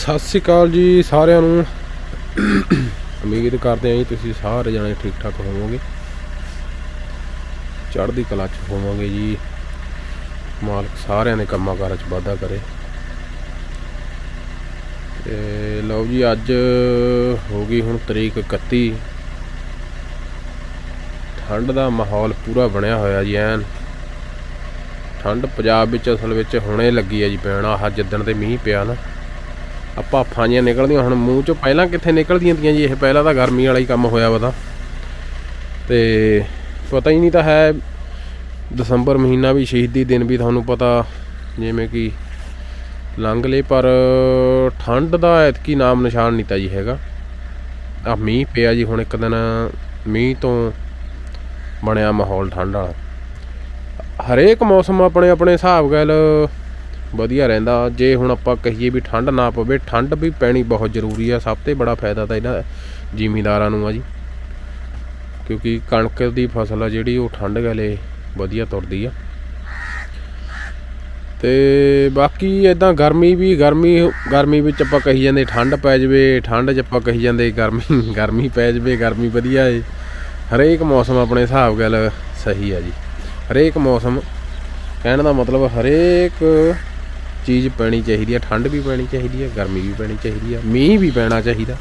ਸਤਿ ਸ਼੍ਰੀ ਅਕਾਲ ਜੀ ਸਾਰਿਆਂ ਨੂੰ। ਉਮੀਦ ਕਰਦੇ ਹਾਂ ਜੀ ਤੁਸੀਂ ਸਾਰੇ ਜਣੇ ਠੀਕ ਠਾਕ ਹੋਵੋਗੇ। ਚੜ੍ਹਦੀ ਕਲਾ ਚ ਹੋਵੋਗੇ ਜੀ। ਮਾਲਕ ਸਾਰਿਆਂ ਦੇ ਕੰਮਾਂ ਕਾਰਾਂ ਚ ਵਾਧਾ ਕਰੇ। ਤੇ ਲਓ ਜੀ, ਅੱਜ ਹੋ ਗਈ ਹੁਣ ਤਰੀਕ 31 ਠੰਡ ਦਾ ਮਾਹੌਲ ਪੂਰਾ ਬਣਿਆ ਹੋਇਆ ਜੀ ਐਨ। ਠੰਡ ਪੰਜਾਬ ਵਿੱਚ ਅਸਲ ਵਿੱਚ ਹੁਣੇ ਲੱਗੀ ਹੈ ਜੀ ਪੈਣ। ਆਹ ਜਿੱਦਣ ਤੇ ਮੀਂਹ ਪਿਆ ਨਾ। ਆਪਾਂ ਫਾਂੀਆਂ ਨਿਕਲਦੀਆਂ। ਹੁਣ ਮੂੰਹ ਚੋਂ ਪਹਿਲਾਂ ਕਿੱਥੇ ਨਿਕਲਦੀਆਂ ਤੀਆਂ ਜੀ? ਇਹ ਪਹਿਲਾਂ ਤਾਂ ਗਰਮੀ ਵਾਲਾ ਹੀ ਕੰਮ ਹੋਇਆ ਵਾ ਤਾਂ। ਤੇ ਪਤਾ ਹੀ ਨਹੀਂ ਤਾਂ ਹੈ, ਦਸੰਬਰ ਮਹੀਨਾ ਵੀ, ਸ਼ਹੀਦੀ ਦਿਨ ਵੀ ਤੁਹਾਨੂੰ ਪਤਾ, ਜਿਵੇਂ ਕਿ ਲੰਘ ਲੇ ਪਰ ਠੰਡ ਦਾ ਐਤਕੀ ਨਾਮ ਨਿਸ਼ਾਨ ਨਹੀਂ ਤਾਂ ਜੀ ਹੈਗਾ। ਆ ਮੀਂਹ ਪਿਆ ਜੀ, ਹੁਣ ਇੱਕ ਦਿਨ ਮੀਂਹ ਤੋਂ ਬਣਿਆ ਮਾਹੌਲ ਠੰਡ ਵਾਲਾ। ਹਰੇਕ ਮੌਸਮ ਆਪਣੇ ਆਪਣੇ ਹਿਸਾਬ ਗੱਲ ਵਧੀਆ ਰਹਿੰਦਾ। ਜੇ ਹੁਣ ਆਪਾਂ ਕਹੀਏ ਵੀ ਠੰਡ ਨਾ ਪਵੇ, ਠੰਡ ਵੀ ਪੈਣੀ ਬਹੁਤ ਜ਼ਰੂਰੀ ਆ। ਸਭ ਤੋਂ ਬੜਾ ਫਾਇਦਾ ਤਾਂ ਇਹਨਾਂ ਜ਼ਿਮੀਂਦਾਰਾਂ ਨੂੰ ਆ ਜੀ। ਕਿਉਂਕਿ ਕਣਕ ਦੀ ਫਸਲ ਆ ਜਿਹੜੀ, ਉਹ ਠੰਡ ਗਲੇ ਵਧੀਆ ਤੁਰਦੀ ਆ। ਤੇ ਬਾਕੀ ਇਦਾਂ ਗਰਮੀ ਵੀ, ਗਰਮੀ ਗਰਮੀ ਵਿੱਚ ਆਪਾਂ ਕਹੀ ਜਾਂਦੇ ਠੰਡ ਪੈ ਜਵੇ, ਠੰਡ 'ਚ ਆਪਾਂ ਕਹੀ ਜਾਂਦੇ ਗਰਮੀ ਗਰਮੀ ਪੈ ਜਵੇ, ਗਰਮੀ ਵਧੀਆ ਏ। ਹਰੇਕ ਮੌਸਮ ਆਪਣੇ ਹਿਸਾਬ ਗੱਲ ਸਹੀ ਆ ਜੀ। ਹਰੇਕ ਮੌਸਮ ਕਹਿਣ ਦਾ ਮਤਲਬ ਹਰੇਕ ਚੀਜ਼ ਪੈਣੀ ਚਾਹੀਦੀ ਹੈ ਠੰਡ ਵੀ ਪੈਣੀ ਚਾਹੀਦੀ ਹੈ ਗਰਮੀ ਵੀ ਪੈਣੀ ਚਾਹੀਦੀ ਹੈ ਮੀਂਹ ਵੀ ਪੈਣਾ ਚਾਹੀਦਾ।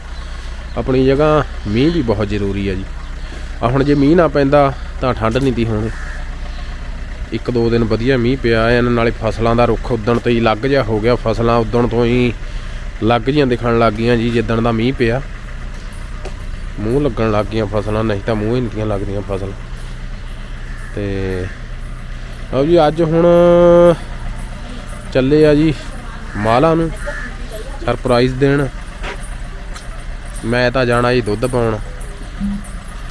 ਆਪਣੀ ਜਗ੍ਹਾ ਮੀਂਹ ਵੀ ਬਹੁਤ ਜ਼ਰੂਰੀ ਹੈ ਜੀ। ਆ ਹੁਣ ਜੇ ਮੀਂਹ ਨਾ ਪੈਂਦਾ ਤਾਂ ਠੰਡ ਨਹੀਂ ਦੀ ਹੋਣੀ। ਇੱਕ ਦੋ ਦਿਨ ਵਧੀਆ ਮੀਂਹ ਪਿਆ ਇਹਨਾਂ ਨਾਲੇ ਫਸਲਾਂ ਦਾ ਰੁੱਖ ਉਦਣ ਤੋਂ ਹੀ ਲੱਗ ਜਾ ਹੋ ਗਿਆ। ਫਸਲਾਂ ਉਦਣ ਤੋਂ ਹੀ ਲੱਗ ਜੀਆਂ ਦਿਖਣ ਲੱਗ ਗਈਆਂ ਜੀ, ਜਿੱਦਣ ਦਾ ਮੀਂਹ ਪਿਆ। ਮੂੰਹ ਲੱਗਣ ਲੱਗ ਗਈਆਂ ਫਸਲਾਂ, ਨਹੀਂ ਤਾਂ ਮੂੰਹ ਹੀ ਨਹੀਂ ਲੱਗਦੀਆਂ ਫਸਲ। ਤੇ ਆਓ ਜੀ, ਅੱਜ ਹੁਣ ਚੱਲੇ ਆ ਜੀ ਮਾਲਾ ਨੂੰ ਸਰਪ੍ਰਾਈਜ਼ ਦੇਣ। ਮੈਂ ਤਾਂ ਜਾਣਾ ਜੀ ਦੁੱਧ ਪਾਉਣ।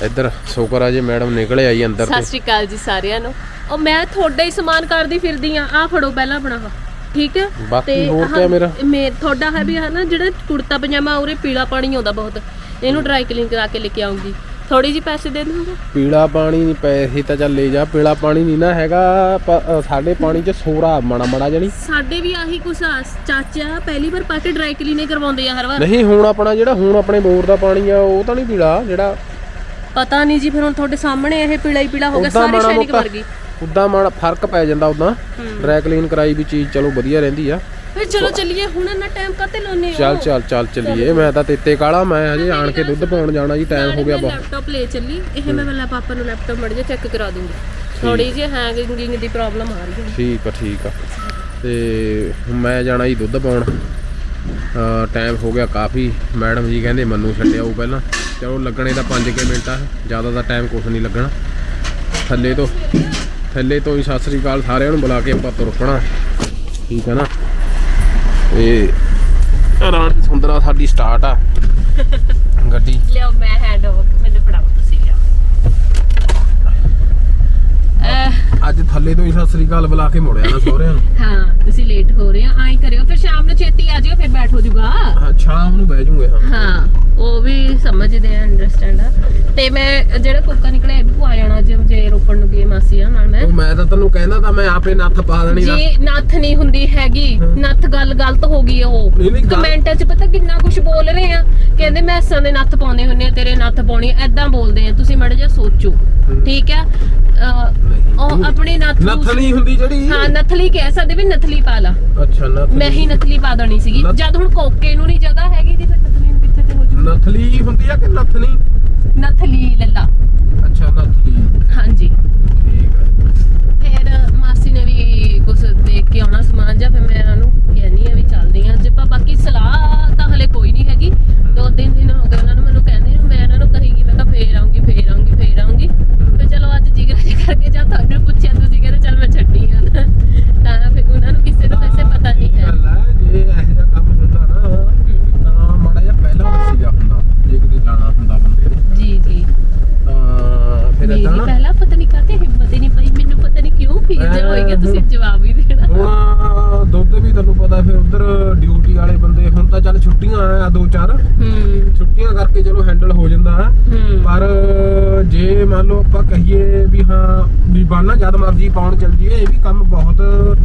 ਇੱਧਰ ਸ਼ੁਕਰ ਆ ਜੀ ਮੈਡਮ ਨਿਕਲੇ ਆਈ ਅੰਦਰ ਸਤਿ ਸ਼੍ਰੀ ਅਕਾਲ ਜੀ ਸਾਰਿਆਂ ਨੂੰ। ਉਹ ਮੈਂ ਤੁਹਾਡਾ ਹੀ ਸਮਾਨ ਕਰਦੀ ਫਿਰਦੀ ਆ। ਆ ਫੜੋ ਪਹਿਲਾਂ ਆਪਣਾ ਆਹ, ਠੀਕ ਹੈ ਬਾਕੀ ਹੋਰ ਆਹ, ਕਿਆ ਮੇਰਾ? ਮੇ ਤੁਹਾਡਾ ਹੈ ਵੀ ਹੈ ਨਾ ਜਿਹੜਾ ਕੁੜਤਾ ਪਜਾਮਾ ਉਰੇ ਪੀਲਾ ਪਾਣੀ ਆਉਂਦਾ ਬਹੁਤ। ਇਹਨੂੰ ਡਰਾਈ ਕਲੀਨ ਕਰਾ ਕੇ ਲੈ ਕੇ ਆਉਂਗੀ। ਥੋੜੀ ਜੀ ਪੈਸੇ ਦੇ ਦੂੰਗਾ ਪੀਲਾ ਪਾਣੀ ਨਹੀਂ ਪੈਸੇ ਤਾਂ ਚੱਲ ਲੈ ਜਾ ਪੀਲਾ ਪਾਣੀ ਨਹੀਂ ਨਾ ਹੈਗਾ ਪ- ਅ, ਸਾਡੇ ਪਾਣੀ 'ਚ ਸੋਰਾ ਮਾੜਾ ਮਾੜਾ ਜਣੀ ਸਾਡੇ ਵੀ ਆਹੀ ਕੁਛ ਆ ਚਾਚਾ ਪਹਿਲੀ ਵਾਰ ਪਾ ਕੇ ਡਰਾਈ ਕਲੀਨ ਹੀ ਕਰਵਾਉਂਦੇ ਆ ਹਰ ਵਾਰ। ਨਹੀਂ ਹੁਣ ਆਪਣਾ ਜਿਹੜਾ ਹੁਣ ਆਪਣੇ ਬੋਰ ਦਾ ਪਾਣੀ ਆ ਉਹ ਤਾਂ ਨਹੀਂ ਪੀਲਾ ਜਿਹੜਾ ਪਤਾ ਨਹੀਂ ਜੀ ਫਿਰ ਹੁਣ ਤੁਹਾਡੇ ਸਾਹਮਣੇ ਇਹ ਪੀਲਾ ਹੀ ਪੀਲਾ ਹੋ ਗਿਆ ਸਾਰੇ ਸ਼ੈਨਿਕ ਵਰਗੀ। ਉਦਾਂ ਮਾੜਾ ਫ਼ਰਕ ਪੈ ਜਾਂਦਾ ਉਦਾਂ। ਡਰਾਈ ਕਲੀਨ ਕਰਾਈ ਵੀ ਚੀਜ਼ ਚਲੋ ਵਧੀਆ ਰਹਿੰਦੀ ਆ। ਫਿਰ ਚਲੋ ਚੱਲੀਏ ਹੁਣ ਇੰਨਾ ਟਾਈਮ ਕਾਤੇ ਲਾਉਨੇ ਚੱਲ ਚੱਲ ਚੱਲ ਚੱਲੀਏ। ਮੈਂ ਤਾਂ ਤੇਤੇ ਕਾਲਾ ਮੈਂ ਹਜੇ ਆਣ ਕੇ ਦੁੱਧ ਪਾਉਣ ਜਾਣਾ ਜੀ ਟਾਈਮ ਹੋ ਗਿਆ ਬਹੁਤ। ਲੈਪਟਾਪ ਲੈ ਚੱਲੀ। ਇਹ ਮੈਂ ਪਹਿਲਾਂ ਪਾਪਾ ਨੂੰ ਲੈਪਟਾਪ ਮੜ ਜਾ ਚੈੱਕ ਕਰਾ ਦੂੰਗੀ। ਥੋੜੀ ਜਿਹੀ ਹੈਂਗਿੰਗ ਦੀ ਪ੍ਰੋਬਲਮ ਆ ਰਹੀ ਹੈ। ਠੀਕ ਆ ਠੀਕ ਆ। ਤੇ ਮੈਂ ਜਾਣਾ ਜੀ ਦੁੱਧ ਪਾਉਣ। ਟਾਈਮ ਹੋ ਗਿਆ ਕਾਫੀ। ਮੈਡਮ ਜੀ ਕਹਿੰਦੇ ਮੰਨੂ ਛੱਡਿਆ ਉਹ ਪਹਿਲਾਂ। ਚਲੋ ਲੱਗਣੇ ਤਾਂ 5 ਕੇ ਮਿੰਟ ਆ। ਜ਼ਿਆਦਾ ਦਾ ਟਾਈਮ ਕੁਛ ਨਹੀਂ ਲੱਗਣਾ। ਥੱਲੇ ਤੋਂ ਥੱਲੇ ਤੋਂ ਹੀ ਸਤਿ ਸ੍ਰੀ ਅਕਾਲ ਸਾਰਿਆਂ ਨੂੰ ਬੁਲਾ ਕੇ ਆਪਾਂ ਤੁਰ ਪਣਾ ਠੀਕ ਆ ਨਾ? ਇਹ ਰਾਣੀ ਸੁੰਦਰਾ ਸਾਡੀ ਸਟਾਰਟ ਆ। ਗੱਡੀ। ਲਿਓ ਮੈਂ ਹੈਂਡ ਓਵਰ ਮੈਨੂੰ ਫੜਾਓ ਤੁਸੀਂ ਲਿਓ ਅਹ, ਅੱਜ ਥੱਲੇ ਤੋਂ ਹੀ ਸਤਿ ਸ੍ਰੀ ਅਕਾਲ ਬੁਲਾ ਕੇ ਮੁੜਿਆ ਨਾ ਸਹੁਰਿਆਂ ਨੂੰ। ਹਾਂ ਤੁਸੀਂ ਲੇਟ ਹੋ ਰਹੇ ਹੋ ਆਈ ਕਰਿਓ ਫਿਰ ਸ਼ਾਮ ਨੂੰ ਛੇਤੀ ਆ ਜਿਓ ਫਿਰ ਬੈਠ ਹੋ ਜਾਊਗਾ ਹਾਂ ਸ਼ਾਮ ਨੂੰ ਬਹਿ ਜੂਗੇ ਹਾਂ। ਹਾਂ ਉਹ ਵੀ ਸਮਝਦੇ ਆ ਅੰਡਰਸਟੈਂਡ ਆ। ਤੇ ਮੈਂ ਜਿਹੜਾ ਕੋਕਾ ਨਿਕਲਿਆ ਇਹ ਵੀ ਪਵਾ ਜਾਣਾ ਜੇ ਜੇ ਰੋਪਣ ਨੂੰ ਗਏ ਮਾਸੀ ਆ ਨਾਲ ਮੈਂ। ਉਹ ਮੈਂ ਤਾਂ ਤੈਨੂੰ ਕਹਿੰਦਾ ਤਾਂ ਮੈਂ ਆਪੇ ਨੱਥ ਪਾ ਦੇਣੀ ਦਾ ਜੀ ਨੱਥ। ਨਹੀਂ ਹੁੰਦੀ ਹੈਗੀ ਨੱਥ ਗੱਲ ਗਲਤ ਹੋ ਗਈ ਉਹ। ਨਹੀਂ, ਨਹੀਂ, ਗੱਲ- ਕਮੈਂਟਾਂ 'ਚ ਪਤਾ ਕਿੰਨਾ ਕਹਿੰਦੇ ਮੈਸਾਂ ਦੇ ਨੱਥ ਪਾਉਂਦੇ ਹੁੰਨੇ ਆ ਤੇਰੇ ਨੱਥ ਪਾਉਣੀ ਐਦਾਂ ਬੋਲਦੇ ਆ। ਤੁਸੀਂ ਮੜ ਜਾ ਸੋਚੋ ਠੀਕ ਆ? ਅਹ, ਉਹ ਆਪਣੀ ਨੱਥ ਨੂੰ- ਹੁੰਦੀ ਜਿਹੜੀ? ਹਾਂ ਨਥਲੀ ਕਹਿ ਸਕਦੇ ਵੀ ਨਥਲੀ ਪਾ ਲਾ। ਅੱਛਾ ਨੱਥ ਮੈਂ ਹੀ ਨਥਲੀ ਪਾ ਦੇਣੀ ਸੀਗੀ। ਨੱਥ- ਜਦ ਹੁਣ ਕੋਕੇ ਨੂੰ ਨਹੀਂ ਜਗ੍ਹਾ ਹੈਗੀ ਤੇ ਫਿਰ ਨਥਲੀ ਨੂੰ ਕਿੱਥੇ ਤੇ ਹੋ ਜੂ ਨਥਲੀ ਹੁੰਦੀ ਆ ਕਿ ਨੱਥ ਨਹੀਂ ਨਥਲੀ ਲੱਲਾ। ਅੱਛਾ ਨਥਲੀ। ਹਾਂਜੀ। ਠੀਕ ਆ। ਫਿਰ ਮਾਸੀ ਨੇ ਵੀ ਕੁਝ ਦੇਖ ਕੇ ਆਉਣਾ ਸਮਾਨ ਜਾਂ ਫਿਰ ਮੈਂ ਉਹਨੂੰ ਕਹਿੰਨੀ ਆ ਵੀ ਚੱਲਦੀ ਆ ਜੇ ਆਪਾਂ ਬਾਕੀ ਸਲਾਹ ਤਾਂ ਹਲੇ ਕੋਈ ਨਹੀਂ ਹੈਗੀ ਦੋ ਤਿੰਨ ਦਿਨ ਹੋ ਗਏ ਉਹਨਾਂ ਨੂੰ ਮੈਨੂੰ ਕਹਿੰਦੇ ਨੂੰ ਮੈਂ ਇਹਨਾਂ ਨੂੰ ਕਹੀਗੀ ਮੈਂ ਕਿਹਾ ਫੇਰ ਆਉਂਗੀ ਫੇਰ ਆਉਂਗੀ ਫੇਰ ਆਉਂਗੀ ਫਿਰ ਚਲੋ ਅੱਜ ਜਿਗਰ ਜੀ ਕਰਕੇ ਜਾਂ ਤੁਹਾਨੂੰ ਪੁੱਛਿਆ ਤੁਸੀਂ ਕਹਿੰਦੇ ਚੱਲ ਮੈਂ ਛੱਡੀ ਆ ਤਾਂ ਫਿਰ ਉਹਨਾਂ ਨੂੰ ਕਿਸੇ ਨੂੰ ਵੈਸੇ ਪਤਾ ਨਹੀਂ ਹੈ ਗੱਲ ਆ ਜੇ ਇਹੋ ਜਿਹਾ ਕੰਮ ਹੁੰਦਾ ਨਾ ਤਾਂ ਮਾੜਾ ਜਿਹਾ ਪਹਿਲਾਂ ਦੱਸੀਦਾ ਹੁੰਦਾ ਜੇ ਕਿਤੇ ਜਾਣਾ ਹੁੰਦਾ ਬੰਦੇ ਨੇ ਜੀ ਜੀ ਤਾਂ ਫਿਰ ਮੇਰੀ ਏਦਾਂ ਨਾ ਪਹਿਲਾਂ ਪਤਾ ਨਹੀਂ ਕਾਤੇ ਹਿੰਮਤ ਹੀ ਨਹੀਂ ਪਈ ਮੈਨੂੰ ਪਤਾ ਨਹੀਂ ਕਿਉਂ ਫੀਲ ਜਿਹਾ ਹੋ ਗਿਆ ਤੁਸੀਂ ਜਵਾਬ ਹੀ ਦੇਣਾ ਹੁਣ ਦੁੱਧ ਵੀ ਤੁਹਾਨੂੰ ਪਤਾ ਫਿਰ ਉਧਰ ਡਿਊਟੀ ਵਾਲੇ ਬੰਦੇ ਹੁਣ ਤਾਂ ਚੱਲ ਛੁੱਟੀਆਂ ਆ ਦੋ ਚਾਰ ਹੂੰ ਛੁੱਟੀਆਂ ਕਰਕੇ ਚਲੋ ਹੈਂਡਲ ਹੋ ਜਾਂਦਾ ਹੂੰ ਪਰ ਜੇ ਮੰਨ ਲਓ ਆਪਾਂ ਕਹੀਏ ਵੀ ਹਾਂ ਵੀ ਬਾਨਾ ਜਦ ਮਰਜ਼ੀ ਪਾਉਣ ਚੱਲ ਜੀਏ ਇਹ ਵੀ ਕੰਮ ਬਹੁਤ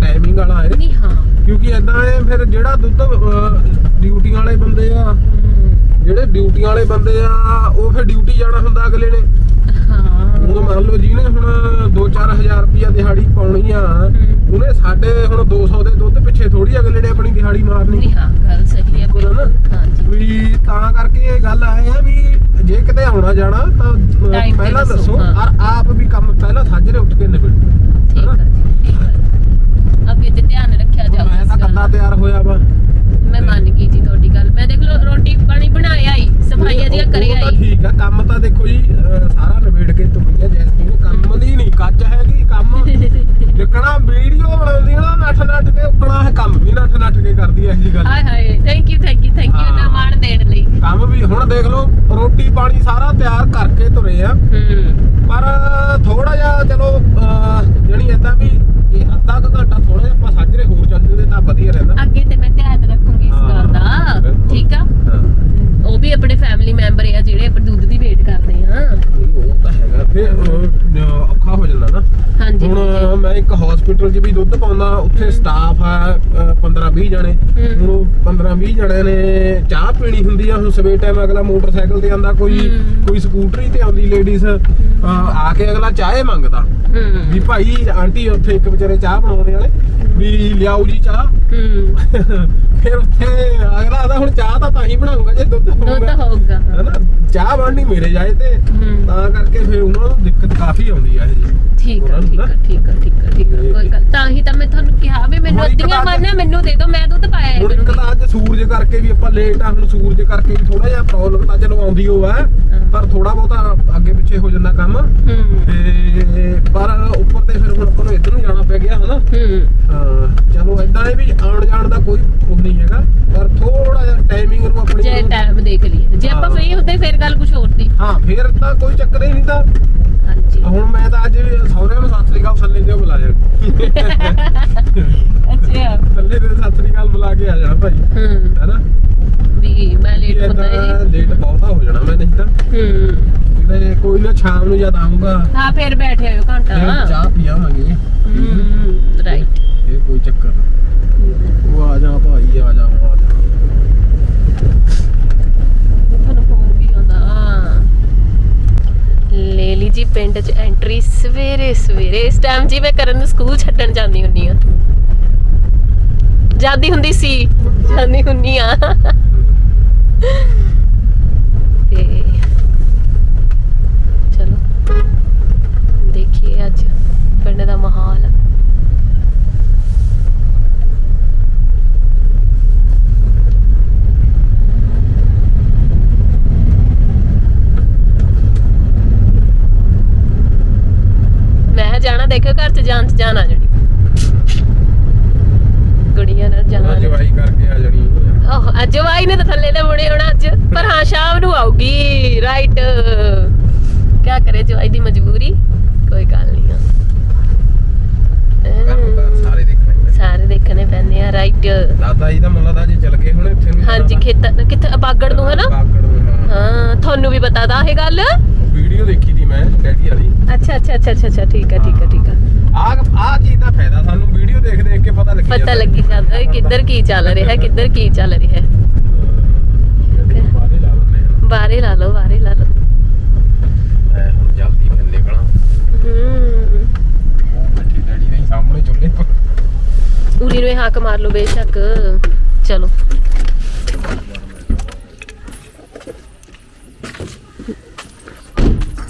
ਟਾਈਮਿੰਗ ਵਾਲਾ ਹੈ। ਨਹੀਂ ਹਾਂ। ਕਿਉਂਕਿ ਐਦਾਂ ਹੈ ਫਿਰ ਜਿਹੜਾ ਦੁੱਧ ਡਿਊਟੀ ਡਿਊਟੀਆਂ ਵਾਲੇ ਬੰਦੇ ਆ ਜਿਹੜੇ ਡਿਊਟੀਆਂ ਵਾਲੇ ਬੰਦੇ ਆ ਉਹ ਫਿਰ ਡਿਊਟੀ ਜਾਣਾ ਹੁੰਦਾ ਅਗਲੇ ਨੇ। ਹਾਂ। ਹੁਣ ਮੰਨ ਲਓ ਜਿਹਨੇ ਹੁਣ 2-4000 ਰੁਪਇਆ ਦਿਹਾੜੀ ਪਾਉਣੀ ਆ। ਉਹਨੇ ਸਾਡੇ ਹੁਣ 200 ਦੇ ਦੁੱਧ ਪਿੱਛੇ ਥੋੜੀ ਅਗਲੇ ਨੇ ਆਪਣੀ ਦਿਹਾੜੀ ਮਾਰਨੀ। ਨਹੀਂ ਹਾਂ ਗੱਲ ਸਹੀ ਹੈ ਬਿਲਕੁਲ ਨਾ। ਹਾਂਜੀ। ਵੀ ਤਾਂ ਕਰਕੇ ਇਹ ਗੱਲ ਆਏ ਆ ਵੀ ਜੇ ਕਿਤੇ ਆਉਣਾ ਜਾਣਾ ਤਾਂ ਅਹ, Time ਤੇ ਪਹਿਲਾਂ ਦੱਸੋ, ਦੱਸੋ ਹਾਂ। ਔਰ ਆਪ ਵੀ ਕੰਮ ਪਹਿਲਾਂ ਸਾਜਰੇ ਉੱਠ ਕੇ ਨਿਬੜੋ ਠੀਕ? ਹੈ ਜੀ, ਠੀਕ ਹੈ ਅੱਗੇ ਤੇ ਧਿਆਨ ਰੱਖਿਆ ਹੁਣ ਜਾਵੇ ਮੈਂ ਇਸ ਤਾਂ ਗੱਲ। ਤਿਆਰ ਹੋਇਆ ਵਾ ਮੈਂ ਮੰਨ ਗਈ ਜੀ ਤੁਹਾਡੀ ਗੱਲ। ਮੈਂ ਦੇਖ ਲਓ ਰੋਟੀ ਪਾਣੀ ਬਣਾਇਆ ਹੀ ਸਫਾਈਆਂ ਦੀਆਂ ਉਹ ਕਰਿਆ ਤਾਂ ਹੀ ਠੀਕ ਆ ਕੰਮ ਤਾਂ ਦੇਖੋ ਜੀ ਅਹ, ਸਾਰਾ ਨਿਬੇੜ ਕੇ ਤੁਰੀ ਆ ਜੈਸਮੀਨ ਕੰਮ ਦੀ ਨਹੀਂ ਕੱਚ ਹੈਗੀ ਕੰਮ। ਜਿੱਕਣਾ ਵੀਡੀਓ ਬਣਾਉਂਦੀ ਨਾ ਨੱਠ ਨੱਠ ਕੇ ਉਕਣਾ ਹੈ ਕੰਮ ਵੀ ਨੱਠ ਨੱਠ ਕੇ ਕਰਦੀ ਐ ਜੀ ਗੱਲ। ਹਾਏ ਹਾਏ thank you thank you thank you ਨਾ। ਮਾਣ ਦੇਣ ਲਈ। ਕੰਮ ਵੀ ਹੁਣ ਦੇਖ ਲਓ ਰੋਟੀ ਪਾਣੀ ਸਾਰਾ ਤਿਆਰ ਕਰਕੇ ਤੁਰੇ ਆ। ਹੂੰ। ਪਰ ਥੋੜਾ ਜਿਹਾ ਚਲੋ ਅਹ, ਜਿਹੜੀ ਏਦਾਂ ਵੀ ਇਹ ਅੱਧਾ ਕੁ ਘੰਟਾ ਥੋੜਾ ਜਿਹਾ ਆਪਾਂ ਸਾਜਰੇ ਹੋਰ ਚੱਲ ਜਾਂਦੇ ਤਾਂ ਵਧੀਆ ਰਹਿੰਦਾ ਅੱਗੇ ਤੇ ਮੈਂ ਧਿਆਨ ਰੱਖੂੰਗੀ ਇਸ ਗੱਲ ਦਾ ਹਾਂ, ਬਿਲਕੁਲ। ਠੀਕ ਆ ਹਾਂ ਉਹ ਵੀ ਆਪਣੇ ਫੈਮਿਲੀ ਮੈਂਬਰ ਆ ਜਿਹੜੇ ਆਪਾਂ ਦੁੱਧ ਦੀ ਵੇਟ ਕਰਦੇ ਆ ਨਹੀਂ, ਉਹ ਤਾਂ ਹੈਗਾ ਫਿਰ ਅਹ, ਔਖਾ ਹੋ ਜਾਂਦਾ ਨਾ। ਹਾਂਜੀ ਹੁਣ ਮੈਂ ਇੱਕ ਹਸਪੀਟਲ 'ਚ ਵੀ ਦੁੱਧ ਪਾਉਂਦਾ ਉੱਥੇ ਸਟਾਫ ਆ 15 20 ਜਣੇ। ਹੁਣ ਉਹ 15 20 ਜਣਿਆਂ ਨੇ ਚਾਹ ਪੀਣੀ ਹੁੰਦੀ ਆ ਹੁਣ ਸਵੇਰ ਟਾਈਮ ਅਗਲਾ ਮੋਟਰਸਾਈਕਲ ਤੇ ਆਂਦਾ ਕੋਈ। ਕੋਈ ਸਕੂਟਰੀ ਤੇ ਆਉਂਦੀ ਲੇਡੀਜ਼ ਆ ਕੇ ਅਗਲਾ ਚਾਹ ਮੰਗਦਾ। ਵੀ ਭਾਈ ਆਂਟੀ ਉੱਥੇ ਇੱਕ ਵਿਚਾਰੇ ਚਾਹ ਬਣਾਉਣੇ ਵਾਲੇ। ਵੀ ਲਿਆਓ ਜੀ ਚਾਹ। ਹੂੰ। ਫਿਰ ਉੱਥੇ ਅਗਲਾ ਆਦਾ ਹੁਣ ਚਾਹ ਤਾਂ ਤਾਂ ਹੀ ਬਣਾਉਂਗਾ ਜੇ ਦੁੱਧ ਦੁੱਧ ਹੋਊਗਾ। ਹੋਊਗਾ ਹੈਨਾ? ਚਾਹ ਬਣਨੀ ਮੇਰੇ ਜਾਏ ਤੇ। ਹੂੰ। ਤਾਂ ਕਰਕੇ ਫਿਰ ਉਹਨਾਂ ਨੂੰ ਦਿੱਕਤ ਕਾਫੀ ਆਉਂਦੀ ਆ ਇਹ ਜੀ। ਠੀਕ ਆ ਠੀਕ ਆ। ਠੀਕ ਆ ਠੀਕ ਆ ਠੀਕ ਆ। ਕੋਈ ਗੱਲ ਤਾਂ ਹੀ ਤਾਂ ਮੈਂ ਤੁਹਾਨੂੰ ਕਿਹਾ ਵੀ ਮੈਨੂੰ ਹੁਣ ਇੱਕ ਅੱਧੀਆਂ ਤਾਂ ਮਾਰਨਾ ਮੈਨੂੰ ਦੇ ਦਿਓ ਮੈਂ ਦੁੱਧ ਪਾਇਆ ਹੁਣ ਇੱਕ ਕਰੂੰਗੀ ਤਾਂ ਅੱਜ ਸੂਰਜ ਕਰਕੇ ਵੀ ਆਪਾਂ ਲੇਟ ਆ ਹੁਣ ਸੂਰਜ ਕਰਕੇ ਵੀ ਥੋੜਾ ਜਿਹਾ ਪ੍ਰੋਬਲਮ ਤਾਂ ਚਲੋ ਆਉਂਦੀ ਹੋ ਆ ਪਰ ਥੋੜਾ ਬਹੁਤਾ ਅੱਗੇ ਪਿੱਛੇ ਹੋ ਜਾਂਦਾ ਕੰਮ। ਹੂੰ। ਤੇ ਪਰ ਉੱਪਰ ਤੇ ਫਿਰ ਹੁਣ ਆਪਾਂ ਨੂੰ ਇੱਧਰ ਨੂੰ ਜਾਣਾ ਪੈ ਗਿਆ ਹਨਾ? ਹੂੰ। ਹਾਂ, ਚਲੋ ਇਦਾਂ ਹੈ ਵੀ ਆਉਣ ਜਾਣ ਦਾ ਕੋਈ ਉਹ ਨਹੀਂ ਹੈਗਾ ਪਰ ਥੋੜਾ ਜਿਹਾ ਟਾਈਮਿੰਗ ਨੂੰ ਆਪਣੀ ਜੇ ਟਾਈਮ ਦੇਖ ਲਈਏ। ਜੇ ਆਪਾਂ। ਫ੍ਰੀ ਹੁੰਦੇ ਫਿਰ ਗੱਲ ਕੁਝ ਹੋਰ ਦੀ ਹਾਂ ਫਿਰ ਤਾਂ ਕੋਈ ਚੱਕਰ ਹੀ ਨਹੀਂ ਤਾਂ। ਹਾਂਜੀ। ਹੁਣ ਮੈਂ ਤਾਂ ਅੱਜ ਸਹੁਰਿਆਂ ਨੂੰ ਸਤਿ ਸ੍ਰੀ ਅਕਾਲ ਥੱਲੇ ਦੇ ਬੁਲਾਇਆ? ਅੱਛਾ। ਥੱਲੇ ਦੇ ਸਤਿ ਸ੍ਰੀ ਅਕਾਲ ਬੁਲਾ ਕੇ ਆ ਜਾਣਾ ਭਾਈ ਹੂੰ। ਹੈਨਾ? ਵੀ ਮੈਂ ਲੇਟ ਹੁੰਦਾ ਹੈ ਲੇਟ ਬਹੁਤਾ ਹੋ ਜਾਣਾ ਮੈਂ ਨਹੀਂ ਤਾਂ। ਹੂੰ। ਤੇ ਕੋਈ ਨਾ ਸ਼ਾਮ ਨੂੰ ਜਦ ਆਉਂਗਾ ਹਾਂ ਫਿਰ ਬੈਠੇ ਹੋਇਓ ਘੰਟਾ। ਚਾਹ ਪੀਵਾਂਗੇ ਹੂੰ ਰਾਈਟ ਇਹ ਕੋਈ ਚੱਕਰ ਨਹੀਂ ਉਹ ਆ ਜਾ ਭਾਈ ਆ ਜਾ ਆ ਜਾ। ਲੈ ਲਈ ਜੀ ਪਿੰਡ ਚ ਐਂਟਰੀ ਸਵੇਰੇ ਸਵੇਰੇ। ਇਸ ਟਾਈਮ ਜੀ ਮੈਂ ਕਰਨ ਨੂੰ ਸਕੂਲ ਛੱਡਣ ਜਾਂਦੀ ਹੁੰਨੀ ਆ ਜਾਂਦੀ ਹੁੰਦੀ ਸੀ। ਜਾਂਦੀ ਹੁੰਨੀ ਆ। ਤੇ ਚਲੋ, ਦੇਖੀਏ ਅੱਜ ਪਿੰਡ ਦਾ ਮਾਹੌਲ। ਮੈਂ ਜਾਣਾ ਦੇਖੋ ਘਰ ਚ ਜਾਣ ਚ ਜਾਣਾ ਜਿਹੜੀ। ਜਣੀ ਨਾਲ ਜਾਣਾ। ਜਾਣ ਜਵਾਈ ਕਰਕੇ ਆ ਜਣੀ ਓਹ ਅੱਜ ਵਾਈ ਨੇ ਤਾਂ ਥੱਲੇ ਦੇ ਮੁੜੇ ਹੋਣਾ ਅੱਜ। ਪਰ ਹਾਂ ਸ਼ਾਮ ਨੂੰ ਆਊਗੀ। ਰਾਈਟ ਕੀ ਕਰੇ ਜਵਾਈ ਦੀ ਮਜਬੂਰੀ? ਕੋਈ ਗੱਲ ਨਹੀਂ ਆ। ਤਾਂ ਸਾਰੇ ਦੇਖਣੇ ਪੈਣੇ। ਸਾਰੇ ਦੇਖਣੇ ਪੈਂਦੇ ਆ ਰਾਈਟ ਦਾਦਾ ਜੀ ਦਾ ਮੁੱਲਾ ਦਾ ਜੀ ਚਲ ਗਏ ਹੁਣ ਇੱਥੇ ਨੂੰ। ਹਾਂਜੀ ਖੇਤ ਕਿੱਥੇ ਬਾਗੜ ਨੂੰ ਹੈ ਨਾ? ਬਾਗੜ ਨੂੰ ਹਾਂ। ਹਾਂ ਤੁਹਾਨੂੰ ਵੀ ਪਤਾ ਤਾਂ ਇਹ ਗੱਲ। ਵੀਡੀਓ ਦੇਖੀ ਦੀ ਮੈਂ ਡੈਡੀ ਵਾਲੀ। ਅੱਛਾ ਅੱਛਾ ਅੱਛਾ ਅੱਛਾ ਅੱਛਾ ਠੀਕ ਹੈ ਠੀਕ ਹੈ ਠੀਕ ਹੈ। ਆ ਆ ਚੀਜ਼ ਦਾ ਫਾਇਦਾ ਸਾਨੂੰ ਵੀਡੀਓ ਦੇਖ ਦੇਖ ਕੇ ਪਤਾ ਲੱਗੀ ਪਤਾ ਲੱਗੀ ਜਾਂਦਾ ਹੈ ਕਿੱਧਰ ਕੀ ਚੱਲ ਰਿਹਾ ਕਿੱਧਰ ਕੀ ਚੱਲ ਰਿਹਾ। ਹੈ ਬਾਰੇ ਲਾ ਲੈਂਦੇ ਆ। ਬਾਰੇ ਲਾ ਲਓ ਬਾਰੇ ਲਾ ਲਓ। ਮੈਂ ਹੁਣ ਜਲਦੀ ਫਿਰ ਨਿਕਲਾਂ। ਹੂੰ। ਉਹ ਬੈਠੀ ਡੈਡੀ ਦੇ ਸਾਹਮਣੇ ਚੁੱਲ੍ਹੇ ਪਰ ਉਰੀ ਨੂੰ ਇਹ ਹੱਕ ਮਾਰ ਲਓ ਬੇਸ਼ੱਕ। ਚਲੋ।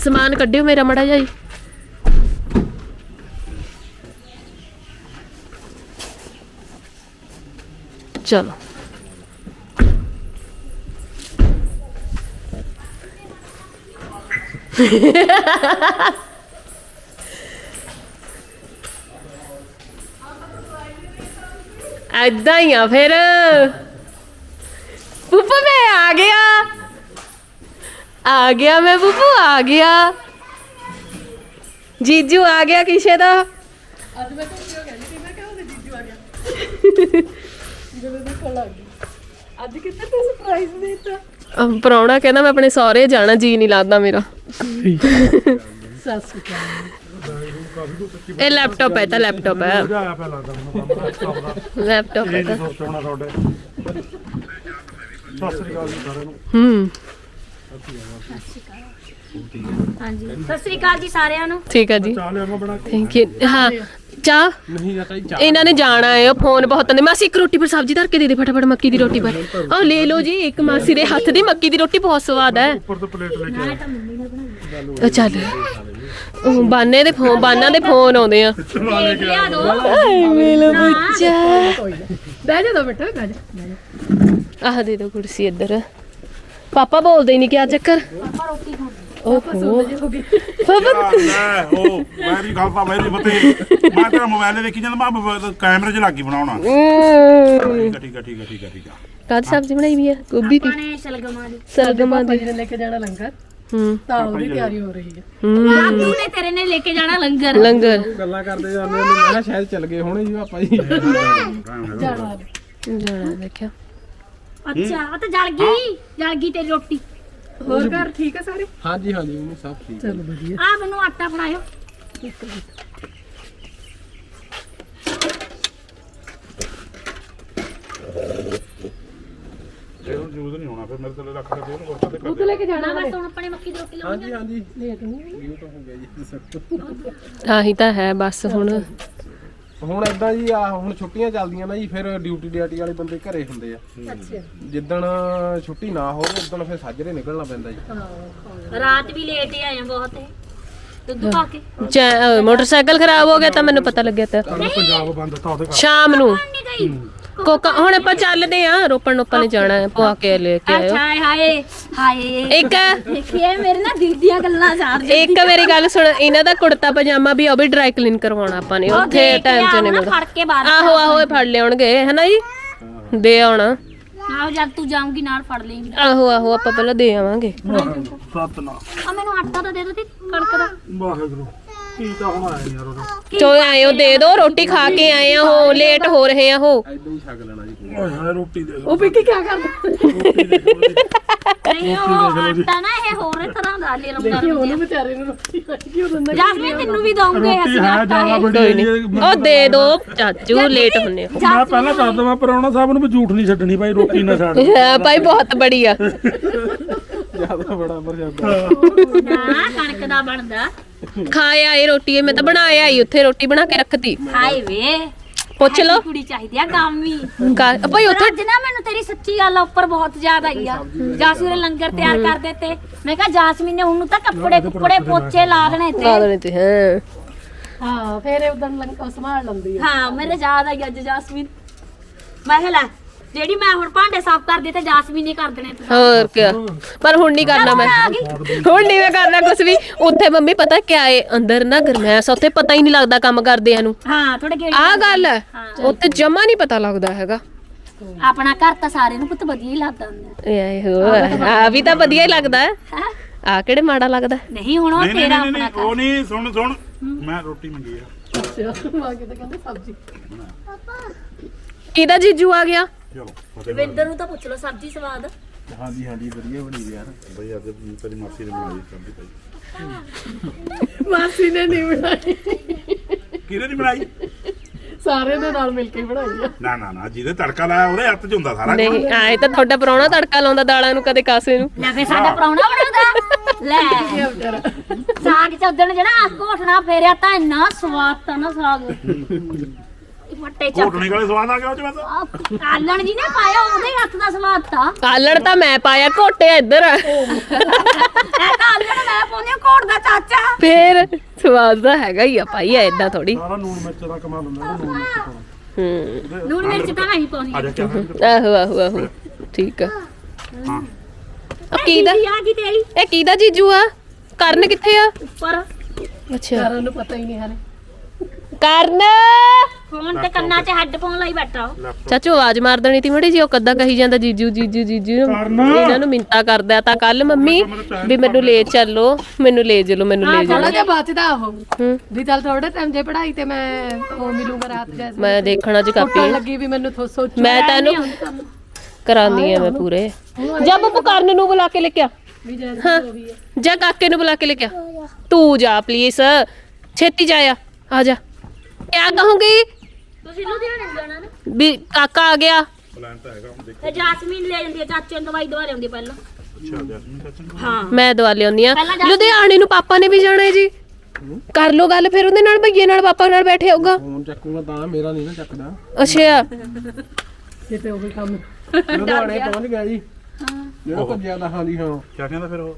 ਸਮਾਨ ਕੱਢਿਓ ਮੇਰਾ ਮੜਾ ਜਾਈ ਚਲੋ। ਐਦਾਂ ਹੀ ਆ ਫਿਰ। ਪੁੱਪੂ ਮੈਂ ਆ ਗਿਆ। ਆ ਗਿਆ ਮੈਂ ਪੁੱਪੂ ਆ ਗਿਆ। ਜੀਜੂ ਆ ਗਿਆ ਕਿਸੇ ਦਾ। ਅੱਜ ਮੈਂ ਕਿਉਂ ਕਹਿੰਦੀ ਸੀ ਮੈਂ ਕਿਹਾ ਜੀਜੂ ਆ ਗਿਆ। ਜਦੋਂ ਦੇਖਣ ਲੱਗ ਗਈ। ਅੱਜ ਕਿੱਥੇ ਤੂੰ ਸਰਪ੍ਰਾਈਜ਼ ਦੇਤਾ? ਪਰੌਣਾ ਕਹਿੰਦਾ ਮੈਂ ਆਪਣੇ ਸਹੁਰੇ ਜਾਣਾ ਜੀ ਨਹੀਂ ਲੱਗਦਾ ਮੇਰਾ। ਇਹ ਲੈਪਟਾਪ ਹੈ ਤਾਂ ਲੈਪਟਾਪ ਹੈ। ਤਾਂ ਲੈਪਟਾਪ ਹੈ ਤਾਂ। ਸੋਚਣਾ ਤੁਹਾਡੇ। ਸਤਿ ਸ੍ਰੀ ਅਕਾਲ ਜੀ ਸਾਰਿਆਂ ਨੂੰ। ਹੂੰ। ਹਾਂਜੀ। ਸਤਿ ਸ੍ਰੀ ਅਕਾਲ ਜੀ ਸਾਰਿਆਂ ਨੂੰ। ਠੀਕ ਆ ਜੀ। ਚਾਹ ਲਿਆਵਾਂ ਬਣਾ ਕੇ ਥੈਂਕ ਯੂ ਹਾਂ ਚਾਹ? ਨਹੀਂ ਜਾਂ ਚਾਹ। ਇਹਨਾਂ ਨੇ ਜਾਣਾ ਹੈ ਉਹ ਫੋਨ ਬਹੁਤ ਆਉਂਦੇ। ਮਾਸੀ ਇੱਕ ਰੋਟੀ ਪਰ ਸਬਜ਼ੀ ਧਰ ਕੇ ਦੇ ਦੇ ਫਟਾਫਟ ਮੱਕੀ ਦੀ ਰੋਟੀ ਪਰ। ਆਹ ਲੈ ਲਓ ਜੀ ਇੱਕ ਮਾਸੀ ਦੇ ਹੱਥ ਦੀ ਮੱਕੀ ਦੀ ਰੋਟੀ ਬਹੁਤ ਸਵਾਦ ਹੈ। ਉੱਪਰ ਤੋਂ ਪਲੇਟ ਲੈ ਕੇ ਆਓ। ਉਹ ਚੱਲ। ਉਹ ਬਾਨੇ ਦੇ ਫੋਨ ਬਾਨਾਂ ਦੇ ਫੋਨ ਆਉਂਦੇ ਆ। ਦੇਖ ਲਿਆ ਦੋ। ਆਏ ਮੇਰਾ ਬੱਚਾ। ਬਹਿ ਜਾ ਦੋ ਬੇਟਾ ਬਹਿ ਜਾ। ਆਹ ਦੇ ਦੋ ਕੁਰਸੀ ਇੱਧਰ। ਪਾਪਾ ਬੋਲਦੇ ਹੀ ਨਹੀਂ ਕਿਆ ਚੱਕਰ? ਪਾਪਾ ਰੋਟੀ ਖਾਂਦੇ ਓਹੋ ਪਾਪਾ ਲੈ ਉਹ ਮੈਂ ਵੀ ਗੱਲ ਤਾਂ ਮੇਰੀ ਫਤੇ ਮੈਂ ਤੇਰਾ ਮੋਬਾਈਲ ਦੇਖੀ ਜਾਂਦਾ ਮੈਂ ਮੋਬਾਈਲ ਕੈਮਰੇ 'ਚ ਲੱਗ ਗਈ ਬਣਾਉਣਾ। ਠੀਕ ਆ ਠੀਕ ਆ ਠੀਕ ਆ ਠੀਕ ਆ ਠੀਕ ਆ। ਕਾਦ ਸਬਜ਼ੀ ਬਣਾਈ ਵੀ ਆ? ਗੋਭੀ ਦੀ। ਪਾਣੇ ਸ਼ਲਗਮਾਂ ਦੀ। ਸਰਗਮਾਂ ਦੀ। ਨੇ ਲੈ ਕੇ ਜਾਣਾ ਲੰਗਰ। ਹੂੰ। ਤਾਂ ਉਹਦੀ ਤਿਆਰੀ ਹੋ ਰਹੀ ਹੈ। ਹੂੰ। ਦਾਦੂ ਨੇ ਤੇਰੇ ਨੇ ਲੈ ਕੇ ਜਾਣਾ ਲੰਗਰ। ਲੰਗਰ। ਗੱਲਾਂ ਕਰਦੇ ਜਾਂਦੇ ਨੇ ਮੈਂ ਕਿਹਾ ਸ਼ਾਇਦ ਚੱਲ ਗਏ ਹੋਣੇ ਜੀ ਆਪਾਂ ਜੀ। ਜਾਣਾ। ਜਾਣਾ ਦੇਖਿਆ ਅੱਛਾ ਆ ਤਾਂ ਜਲ ਗਈ ਜਲ ਗਈ ਤੇਰੀ ਰੋਟੀ। ਹੋਰ ਘਰ ਠੀਕ ਹੈ ਸਾਰੇ? ਹਾਂਜੀ ਹਾਂਜੀ ਉਹਨੂੰ ਸਭ ਠੀਕ ਚਲੋ ਵਧੀਆ। ਆ ਮੈਨੂੰ ਆਟਾ ਬਣਾਇਓ ਇਹ ਹੁਣ ਯੂਜ਼ ਨਹੀਂ ਹੋਣਾ ਫਿਰ ਮੇਰੇ ਤੋਂ ਰੱਖ ਕੇ ਉਹਨੂੰ ਵਰਤਾ ਤੇ ਕਰ ਦੁੱਧ ਲੈ ਕੇ ਜਾਣਾ ਨਾ ਬਸ ਹੁਣ ਆਪਣੇ ਮੱਕੀ ਦੀ ਰੋਟੀ ਲਾਉਂਗੇ ਹਾਂਜੀ ਲੇਟ ਨਹੀਂ ਇਹ ਤਾਂ ਹੋ ਗਿਆ ਜੀ ਦੱਸੋ ਆਹੀ ਤਾਂ ਹੈ ਬਸ ਹੁਣ ਹੁਣ ਏਦਾਂ ਜੀ ਆ ਹੁਣ ਛੁੱਟੀਆਂ ਚੱਲਦੀਆਂ ਨਾ ਜੀ ਫਿਰ ਡਿਊਟੀ ਡਿਊਟੀ ਵਾਲੇ ਬੰਦੇ ਘਰੇ ਹੁੰਦੇ ਆ। ਅੱਛਾ। ਜਿੱਦਣ ਛੁੱਟੀ ਨਾ ਹੋਵੇ ਉਦੋਂ ਫਿਰ ਸਾਜਰੇ ਨਿਕਲਣਾ ਪੈਂਦਾ ਜੀ। ਰਾਤ ਵੀ ਲੇਟ ਹੀ ਆਏ ਆ ਬਹੁਤ। ਇਹ। ਦੁੱਧ ਪਾ ਕੇ। ਅਹ ਮੋਟਰਸਾਈਕਲ ਖਰਾਬ ਹੋ ਗਿਆ ਤਾਂ ਮੈਨੂੰ ਪਤਾ ਲੱਗਿਆ ਤਾਂ। ਪੰਜਾਬ ਬੰਦ ਤਾਂ ਉਹਦੇ ਸ਼ਾਮ ਨੂੰ। ਨਹੀਂ ਗਈ? ਕੋਕਾ ਹੁਣ ਆਪਾਂ ਚੱਲਦੇ ਆ ਰੋਪਣ ਨੋਪਾ ਨੇ ਜਾਣਾ ਹੈ ਪਵਾ ਕੇ ਲੈ ਕੇ ਆਇਓ। ਅੱਛਾ ਹਾਏ ਹਾਏ ਇੱਕ ਦੇਖੀਏ ਮੇਰੇ ਨਾਲ ਦਿਲ ਦੀਆਂ ਗੱਲਾਂ ਸਾਰ ਇੱਕ ਮੇਰੀ ਗੱਲ ਸੁਣ ਇਹਨਾਂ ਦਾ ਕੁੜਤਾ ਪਜਾਮਾ ਵੀ ਉਹ ਵੀ ਡਰਾਈ ਕਲੀਨ ਕਰਵਾਉਣਾ ਆਪਾਂ ਨੇ ਉੱਥੇ ਟਾਈਮ ਤੇ ਨਹੀਂ ਮਿਲਦਾ ਫੜ ਕੇ ਬਾਹਰ ਆਹੋ ਆਹੋ ਇਹ ਫੜ ਲਿਆਉਣਗੇ ਹਨਾ ਜੀ? ਦੇ ਆਉਣਾ। ਆਹੋ ਜਦ ਤੂੰ ਜਾਊਂਗੀ ਨਾਲ ਫੜ ਲੇਂਗੀ। ਆਹੋ ਆਹੋ ਆਪਾਂ ਪਹਿਲਾਂ ਦੇ ਆਵਾਂਗੇ। ਸਤਨਾ ਆ ਮੈਨੂੰ ਆਟਾ ਤਾਂ ਦੇ ਦੋ ਤੇ ਕਣਕ ਦਾ। ਵਾਹਿਗੁਰੂ। ਕੀ ਤਾਂ ਹੁਣ ਆਇਆ ਯਾਰ ਉਹਦਾ? ਚੋ ਆਇਓ ਦੇ ਦੋ ਰੋਟੀ ਖਾ ਕੇ ਆਏ ਆ ਹੋ ਲੇਟ ਹੋ ਰਹੇ ਆ ਹੋ ਏਦਾਂ ਹੀ ਛਕ ਲੈਣਾ ਜੀ। ਓਏ ਹਾਏ ਰੋਟੀ ਦੇ ਉਹ ਵੀ ਕੀ ਕਰਦਾ? ਨਹੀਂ ਉਹ ਆਟਾ ਨਾ ਇਹ ਹੋਰ ਤਰ੍ਹਾਂ ਦਾ ਲੈ ਲੰਗਾ ਉਹਨੂੰ ਵਿਚਾਰੇ ਨੂੰ ਰੋਟੀ ਲੱਗੀ ਉਹਦਾ ਨਾ ਜਾਸਮੀਨ ਤੈਨੂੰ ਵੀ ਦਊਂਗੇ ਰੋਟੀ ਅਸੀਂ ਹੈ ਆਟਾ ਜ਼ਿਆਦਾ ਇਹ। ਬੜੀ ਨਹੀਂ। ਉਹ ਦੇ ਦੋ ਚਾਚੂ ਲੇਟ ਹੁੰਨੇ ਹੋ ਮੈਂ ਪਹਿਲਾਂ ਕਰ ਦਵਾਂ ਪਰੌਣਾ ਸਾਹਿਬ ਨੂੰ ਵੀ ਝੂਠ ਨਹੀਂ ਛੱਡਣੀ ਭਾਈ ਰੋਟੀ ਨਾ ਛੱਡ। ਹਾਂ ਭਾਈ ਬਹੁਤ ਬੜੀ ਆ ਜ਼ਿਆਦਾ ਬੜਾ ਮਰਜ਼ਾਦਾ ਨਾ ਕਣਕ ਦਾ ਬਣਦਾ। ਖਾਇਆ ਇਹ ਰੋਟੀ ਇਹ ਮੈਂ ਤਾਂ ਬਣਾਇਆ ਹੀ ਉੱਥੇ ਰੋਟੀ ਬਣਾ ਕੇ ਰੱਖਤੀ। ਹਾਏ ਵੇ ਪੁੱਛ ਲਓ। ਕੁੜੀ ਚਾਹੀਦੀ ਆ ਕਾਮੀ ਕਾ- ਭਾਈ ਉੱਥੇ ਅੱਜ ਨਾ ਮੈਨੂੰ ਤੇਰੀ ਸੱਚੀ ਗੱਲ ਉੱਪਰ ਬਹੁਤ ਯਾਦ ਆਈ ਆ। ਜਾਸਮੀਨ ਨੇ ਲੰਗਰ ਤਿਆਰ ਕਰ ਦਿੱਤੇ। ਮੈਂ ਕਿਹਾ ਜਾਸਮੀਨ ਨੇ ਹੁਣ ਤਾਂ ਕੱਪੜੇ ਕੁੱਪੜੇ ਪੋਚੇ ਲਾ ਦੇਣੇ ਲਾ ਤੇ ਦੇਣੇ ਤੇ ਹਾਂ। ਹਾਂ ਫੇਰ ਉਦੋਂ ਲੰਗ ਸੰਭਾਲ ਲੰਦੀ ਹੈ ਹਾਂ ਮੇਰੇ ਯਾਦ ਆਈ ਅੱਜ ਜਾਸਮੀਨ। ਮੈਂ ਕਿਹਾ ਲੈ ਜਿਹੜੀ ਮੈਂ ਹੁਣ ਭਾਂਡੇ ਸਾਫ਼ ਕਰਦੀ ਤੇ ਜਾਸਮੀਨ ਨੇ ਕਰ ਦੇਣੇ ਤੇ ਹੋਰ ਕੀ ਪਰ ਹੁਣ ਨਹੀਂ ਕਰਨਾ ਮੈਂ। ਹੁਣ ਨਹੀਂ ਮੈਂ ਕਰਨਾ ਕੁਝ ਵੀ। ਉੱਥੇ ਮੰਮੀ ਪਤਾ ਕਿਆ ਏ? ਅੰਦਰ ਨਾ ਗਰਮੈਸ ਉੱਥੇ ਪਤਾ ਹੀ ਨਹੀਂ ਲੱਗਦਾ ਕੰਮ ਕਰਦਿਆਂ ਨੂੰ। ਹਾਂ ਥੋੜੇ ਗੇੜੀ ਆਹ ਗੱਲ ਹੈ। ਉੱਥੇ ਜਮਾ ਨਹੀਂ ਪਤਾ ਲੱਗਦਾ ਹੈਗਾ। ਆਪਣਾ ਘਰ ਤਾਂ ਸਾਰਿਆਂ ਨੂੰ ਪੁੱਤ ਵਧੀਆ ਹੀ ਲੱਗਦਾ ਹੁੰਦਾ। ਇਹ ਆਏ ਹੋ ਆ ਵੀ ਤਾਂ ਵਧੀਆ ਹੀ ਲੱਗਦਾ। ਹੈ? ਆ ਕਿਹੜੇ ਮਾੜਾ ਲੱਗਦਾ? ਨਹੀਂ ਹੁਣ ਉਹ ਤੇਰਾ ਆਪਣਾ ਉਹ ਨਹੀਂ ਸੁਣ ਸੁਣ। ਮੈਂ ਰੋਟੀ ਮੰਗੀ ਆ। ਅੱਛਾ ਮਾਂ ਕਿਤੇ ਕਹਿੰਦੇ ਸਬਜ਼ੀ। ਕਿਹਦਾ ਜੀਜੂ ਆ ਗਿਆ? ਚਲੋ ਫਤਿਹ ਵਿੰਦਰ ਨੂੰ ਤਾਂ ਪੁੱਛ ਲਓ ਸਬਜ਼ੀ ਸਵਾਦ? ਹਾਂਜੀ ਹਾਂਜੀ ਵਧੀਆ ਬਣੀ ਯਾਰ। ਬਈ ਅੱਜ ਤੇਰੀ ਮਾਸੀ ਨੇ ਬਣਾਈ ਸਬਜ਼ੀ ਭਾਈ। ਮਾਸੀ ਨੇ ਨਹੀਂ ਬਣਾਈ। ਕਿਹਨੇ ਨਹੀਂ ਬਣਾਈ? ਸਾਰੇ ਦੇ ਨਾਲ ਮਿਲ ਕੇ ਬਣਾਈ ਆ। ਨਾ ਨਾ ਨਾ ਜਿਹਦੇ ਤੜਕਾ ਲਾਇਆ ਉਹਦੇ ਹੱਥ 'ਚ ਹੁੰਦਾ ਸਾਰਾ ਨਹੀਂ ਆਏ ਤਾਂ ਤੁਹਾਡਾ ਪਰੌਣਾ ਤੜਕਾ ਲਾਉਂਦਾ ਦਾਲਾਂ ਨੂੰ ਕਦੇ ਕਾਸੇ ਨੂੰ। ਲੈ ਫੇ ਸਾਡਾ ਪਰੌਣਾ ਬਣਾਉਂਦਾ। ਲੈ। ਸਾਗ ਚ ਉਦਣ ਜਿਹੜਾ ਘੋਟਣਾ ਫੇਰਿਆ ਤਾਂ ਇੰਨਾ ਸਵਾਦ ਤਾਂ ਨਾ ਸਾਗ। ਮੱਟੇ ਚ ਘੋਟਣੀ ਵਾਲੇ ਸਵਾਦ ਆ ਗਿਆ ਉਹ 'ਚ ਬਸ। ਆਹ ਕਾਲਣ ਜੀ ਨੇ ਪਾਇਆ ਉਹਦੇ ਹੱਥ ਦਾ ਸਵਾਦ ਤਾਂ। ਕਾਲਣ ਤਾਂ ਮੈਂ ਪਾਇਆ ਘੋਟੇ ਇੱਧਰ। ਇਹ ਕਾਲਣ ਮੈਂ ਪਾਉਂਦੀ ਕੋਟ ਦਾ ਚਾਚਾ। ਫੇਰ ਸਵਾਦ ਤਾਂ ਹੈਗਾ ਹੀ ਆ ਭਾਈ ਐਦਾਂ ਥੋੜੀ ਸਾਰਾ ਨੂਣ ਮਿਰਚ ਦਾ ਕਮਾਲ ਹੁੰਦਾ ਨਾ ਨੂਣ ਮਿਰਚ ਪਾਉਣਾ ਹੂੰ। ਲੂਣ ਮਿਰਚ ਤਾਂ ਨਹੀਂ ਪਾਉਣੀ ਆ ਜਾ ਕਿਆ ਆਹੋ ਆਹੋ ਆਹੋ। ਠੀਕ ਆ। ਹਾਂ। ਆ ਕਿਹਦਾ ਆ ਗਈ ਤੇਰੀ। ਇਹ ਕਿਹਦਾ ਜੀਜੂ ਆ? ਕਰਨ ਕਿੱਥੇ ਆ? ਉੱਪਰ। ਅੱਛਾ। ਸਾਰਿਆਂ ਨੂੰ ਪਤਾ ਹੀ ਨਹੀਂ ਹਾਲੇ। ਕਰਨ। ਫੋਨ ਤੇ ਕੰਨਾਂ 'ਚ ਹੈੱਡਫੋਨ ਲਾਈ ਬੈਠਾ ਉਹ। ਚਾਚੂ ਆਵਾਜ਼ ਮਾਰ ਦੇਣੀ ਤੀ ਮੜੀ ਜੀ ਉਹ ਕੱਦਾ ਕਹੀ ਜਾਂਦਾ ਜੀਜੂ ਜੀਜੂ ਜੀਜੂ। ਇਹਨਾਂ ਨੂੰ ਮਿੰਤਾ ਕਰਦਾ ਤਾਂ ਕੱਲ ਮੰਮੀ ਵੀ ਮੈਨੂੰ ਲੈ ਚੱਲੋ ਮੈਨੂੰ ਲੈ ਚਲੋ ਮੈਨੂੰ ਲੈ ਜਾਓ ਥੋੜਾ ਜਿਹਾ ਬਚਦਾ ਉਹ। ਹੂੰ। ਵੀ ਚੱਲ ਥੋੜੇ ਟਾਈਮ ਜੇ ਪੜਾਈ ਤੇ ਮੈਂ ਉਹ ਮਿਲੂੰਗਾ ਰਾਤ ਜੈਸੇ ਮੈਂ ਦੇਖਣਾ ਜੀ ਕਾਪੀ। ਲੱਗੀ ਵੀ ਮੈਨੂੰ ਥੋ ਸੋਚ। ਮੈਂ ਤੈਨੂੰ ਕਰਾਉਂਦੀ ਆ ਮੈਂ ਪੂਰੇ। ਜਾ ਬੱਬੂ ਕਰਨ ਨੂੰ ਬੁਲਾ ਕੇ ਲੈ ਕੇ ਆ। ਵੀ ਜੈਸੇ ਹਾਂ। ਜਾ ਕਾਕੇ ਨੂੰ ਬੁਲਾ ਕੇ ਲੈ ਕੇ ਆ। ਤੂੰ ਜਾ ਪਲੀਜ਼ ਛੇਤੀ ਜਾ ਆ ਆ ਜਾ। ਕਿਆ ਕਹੂੰਗੀ? ਤੁਸੀਂ ਲੁਧਿਆਣੇ ਜਾਣਾ ਨਾ। ਵੀ ਕਾਕਾ ਆ ਗਿਆ। ਪਲਾਨ ਤਾਂ ਹੈਗਾ ਹੁਣ ਦੇਖੋ। ਤੇ ਜਾਸਮੀਨ ਲੈ ਜਾਂਦੀ ਆ ਚਾਚੇ ਨੂੰ ਦਵਾਈ ਦਵਾ ਲਿਆਉਂਦੀ ਪਹਿਲਾਂ। ਅੱਛਾ ਜੈਸਮੀਨ ਚਾਚਨ ਹਾਂ। ਮੈਂ ਦਵਾ ਲਿਆਉਂਦੀ ਆ ਪਹਿਲਾਂ ਜਾ- ਲੁਧਿਆਣੇ ਨੂੰ ਪਾਪਾ ਨੇ ਵੀ ਜਾਣਾ ਹੈ ਜੀ। ਕਰ ਲੋ ਗੱਲ ਫਿਰ ਉਹਦੇ ਨਾਲ ਭਈਏ ਨਾਲ ਪਾਪਾ ਨਾਲ ਬੈਠੇ ਹੋਊਗਾ। ਫੋਨ ਚੱਕੂਗਾ ਤਾਂ ਮੇਰਾ ਨਹੀਂ ਨਾ ਚੱਕਦਾ। ਅੱਛਾ। ਲੁਧਿਆਣੇ ਪਹੁੰਚ ਗਿਆ ਜੀ। ਜਿਹੜਾ ਭੱਜਿਆ ਤਾਂ ਹਾਂਜੀ ਹਾਂ। ਕੀ ਕਹਿੰਦਾ ਫਿਰ ਉਹ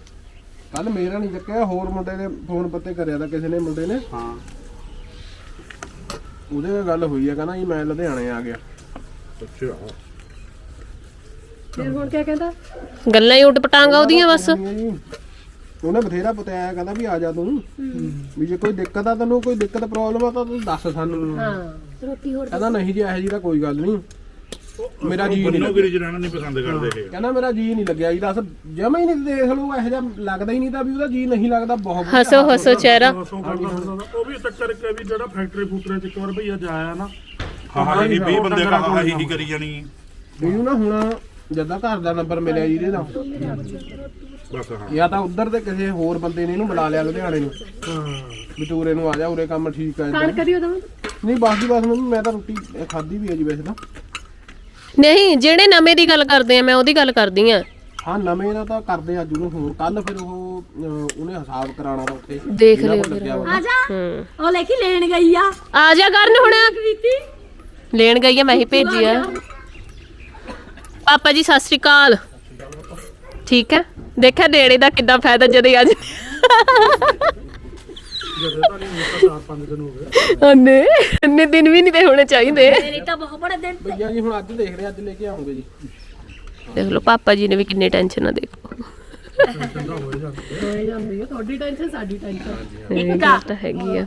ਕੱਲ ਮੇਰਾ ਨਹੀਂ ਚੱਕਿਆ ਹੋਰ ਮੁੰਡੇ ਨੇ ਫੋਨ ਪੱਤੇ ਕਰਿਆ ਤਾਂ ਕਿਸੇ ਨੇ ਮੁੰਡੇ ਨੇ। ਹਾਂ। ਉਹਦੇ ਨਾਲ ਗੱਲ ਹੋਈ ਆ ਕਹਿੰਦਾ ਜੀ ਮੈਂ ਲੁਧਿਆਣੇ ਆ ਗਿਆ। ਅੱਛਾ। ਫਿਰ ਹੁਣ ਕੀ ਕਹਿੰਦਾ? ਗੱਲਾਂ ਹੀ ਉੱਡ ਪਟਾਂਗਾ ਉਹਦੀਆਂ ਬਸ। ਉਹਨੇ ਜੀ, ਉਹਨੇ ਬਥੇਰਾ ਬਤਾਇਆ ਕਹਿੰਦਾ ਵੀ ਆ ਜਾ ਤੂੰ। ਵੀ ਜੇ ਕੋਈ ਦਿੱਕਤ ਆ ਤੈਨੂੰ ਕੋਈ ਦਿੱਕਤ ਪ੍ਰੋਬਲਮ ਆ ਤਾਂ ਤੂੰ ਦੱਸ ਸਾਨੂੰ। ਰੋਟੀ ਹੋਰ ਕਹਿੰਦਾ ਨਹੀਂ ਜੀ ਇਹੋ ਜੀ ਤਾਂ ਕੋਈ ਗੱਲ ਨਹੀਂ। ਮੇਰਾ ਜੀ ਨਹੀਂ ਬੰਨੋ ਲੱਗਿਆ ਗਿਰੀ ਰਹਿਣਾ ਨਹੀਂ ਪਸੰਦ ਕਰਦੇ ਇਹ ਕਹਿੰਦਾ ਮੇਰਾ ਜੀ ਨਹੀਂ ਲੱਗਿਆ ਜੀ ਦੱਸ ਜਮਾ ਹੀ ਨਹੀਂ ਦੇਖ ਲਓ ਇਹੋ ਜਿਹਾ ਲੱਗਦਾ ਹੀ ਨਹੀਂ ਤਾਂ ਵੀ ਉਹਦਾ ਜੀ ਨਹੀਂ ਲੱਗਦਾ ਬਹੁਤ ਹੱਸੋ ਹੱਸੋ ਚਿਹਰਾ। ਉਹ ਵੀ ਚੱਕਰ ਇੱਕ ਹੈ ਵੀ ਜਿਹੜਾ ਫੈਕਟਰੀ ਫੂਟਰੇ ਚ ਇੱਕ ਵਾਰ ਭਈਆ ਜਾਇਆ ਨਾ ਹਾਂ ਹਾਂ ਜੀ 20 ਬੰਦੇ ਕਹਾ ਹਾਂ ਹੀ ਕਰੀ ਜਾਣੀ ਮੈਨੂੰ ਨਾ ਹੁਣ ਜਦਾਂ ਘਰ ਦਾ ਨੰਬਰ ਮਿਲਿਆ ਜੀ ਇਹਦੇ। ਦਾ ਬਸ ਹਾਂ। ਜਾਂ ਤਾਂ ਉਧਰ ਦੇ ਕਿਸੇ ਹੋਰ ਬੰਦੇ ਨੇ ਇਹਨੂੰ ਬੁਲਾ ਲਿਆ ਲੁਧਿਆਣੇ ਨੂੰ। ਵਿਟੂਰੇ ਨੂੰ ਆ ਜਾ ਉਰੇ ਕੰਮ ਠੀਕ ਆ ਏਦਾਂ। ਕਣਕ ਦੀ ਉਦੋਂ ਨਹੀਂ ਬਸ ਦੀ ਬਸ ਮੈਂ ਤਾਂ ਰੋਟੀ ਖਾਧੀ ਵੀ ਹੈ ਜੀ ਵੈਸੇ ਤਾਂ। ਨਹੀਂ ਜਿਹੜੇ ਨਵੇਂ ਦੀ ਗੱਲ ਕਰਦੇ ਆ ਮੈਂ ਉਹਦੀ ਗੱਲ ਕਰਦੀ ਆ। ਹਾਂ ਨਵੇਂ ਦਾ ਤਾਂ ਕਰਦੇ ਅੱਜ ਉਹਨੂੰ ਫੋਨ ਕੱਲ ਫਿਰ ਉਹ ਅਹ, ਉਹਨੇ ਹਿਸਾਬ ਕਰਾਉਣਾ ਤਾਂ ਉੱਥੇ। ਦੇਖ ਲਿਓ। ਆ ਜਾ ਹੂੰ। ਉਹ ਲੈ ਕੇ ਲੈਣ ਗਈ ਆ। ਆ ਜਾ ਕਰਨ ਹੁਣ। ਲੈਣ ਗਈ ਆ ਮੈਂ ਹੀ ਭੇਜੀ ਆ। ਪਾਪਾ ਜੀ ਸਤਿ ਸ੍ਰੀ ਅਕਾਲ। ਠੀਕ ਹੈ? ਦੇਖਿਆ ਨੇੜੇ ਦਾ ਕਿੱਦਾਂ ਫਾਇਦਾ ਜਦੇ ਅੱਜ। ਚਾਰ ਪੰਜ ਦਿਨ ਹੋ ਗਏ। ਅੰਨੇ ਇੰਨੇ ਦਿਨ ਵੀ ਨਹੀਂ ਤੇ ਹੋਣੇ ਚਾਹੀਦੇ। ਮੇਰੀ ਤਾਂ ਬਹੁਤ ਬੜੇ ਦਿਨ ਭਈਆ ਜੀ ਹੁਣ ਅੱਜ ਦੇਖ ਰਹੇ ਅੱਜ ਲੈ ਕੇ ਆਉਂਗੇ ਜੀ। ਦੇਖ ਲਓ ਪਾਪਾ ਜੀ ਨੇ ਵੀ ਕਿੰਨੀ ਟੈਨਸ਼ਨ ਆ ਦੇਖੋ। ਹੋਏ ਜਾਂਦੀ ਹੈ। ਤੁਹਾਡੀ ਟੈਨਸ਼ਨ ਸਾਡੀ ਟੈਨਸ਼ਨ। ਇਹ ਗੱਲ ਤਾਂ ਹੈਗੀ ਆ।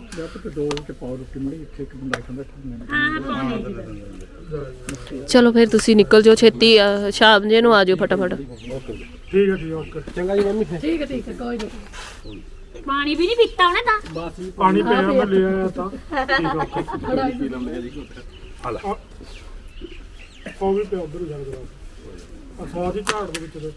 ਦੋ ਤੇ ਪਾਉ ਰੋਟੀ ਮੜੀ ਇੱਥੇ ਇੱਕ ਬੰਦਾ ਖਾਂਦਾ ਠੀਕ ਹਾਂ ਪਾਣੀ ਚਲੋ ਫਿਰ ਤੁਸੀਂ ਨਿਕਲ ਜਾਓ ਛੇਤੀ ਅਹ, ਸ਼ਾਮ ਜੇ ਨੂੰ ਆ ਜਾਓ ਫਟਾਫਟ। ਠੀਕ ਹੈ ਠੀਕ ਹੈ ਓਕੇ। ਚੰਗਾ ਜੀ ਮੰਮੀ ਠੀਕ ਹੈ ਠੀਕ ਹੈ ਕੋਈ ਨਹੀਂ। ਪਾਣੀ ਵੀ ਨਹੀਂ ਪੀਤਾ ਉਹਨੇ ਤਾਂ। ਬਸ ਜੀ ਪਾਣੀ ਪਿਆ ਮੈਂ ਲੈ ਆਇਆ ਤਾਂ। ਜੀ ਉਹ ਵੀ ਪਿਆ ਉਧਰ ਹੀ ਜਾਂਦਾ ਆ ਹੀ ਝਾੜ ਦੇ ਵਿੱਚ ਤੇ।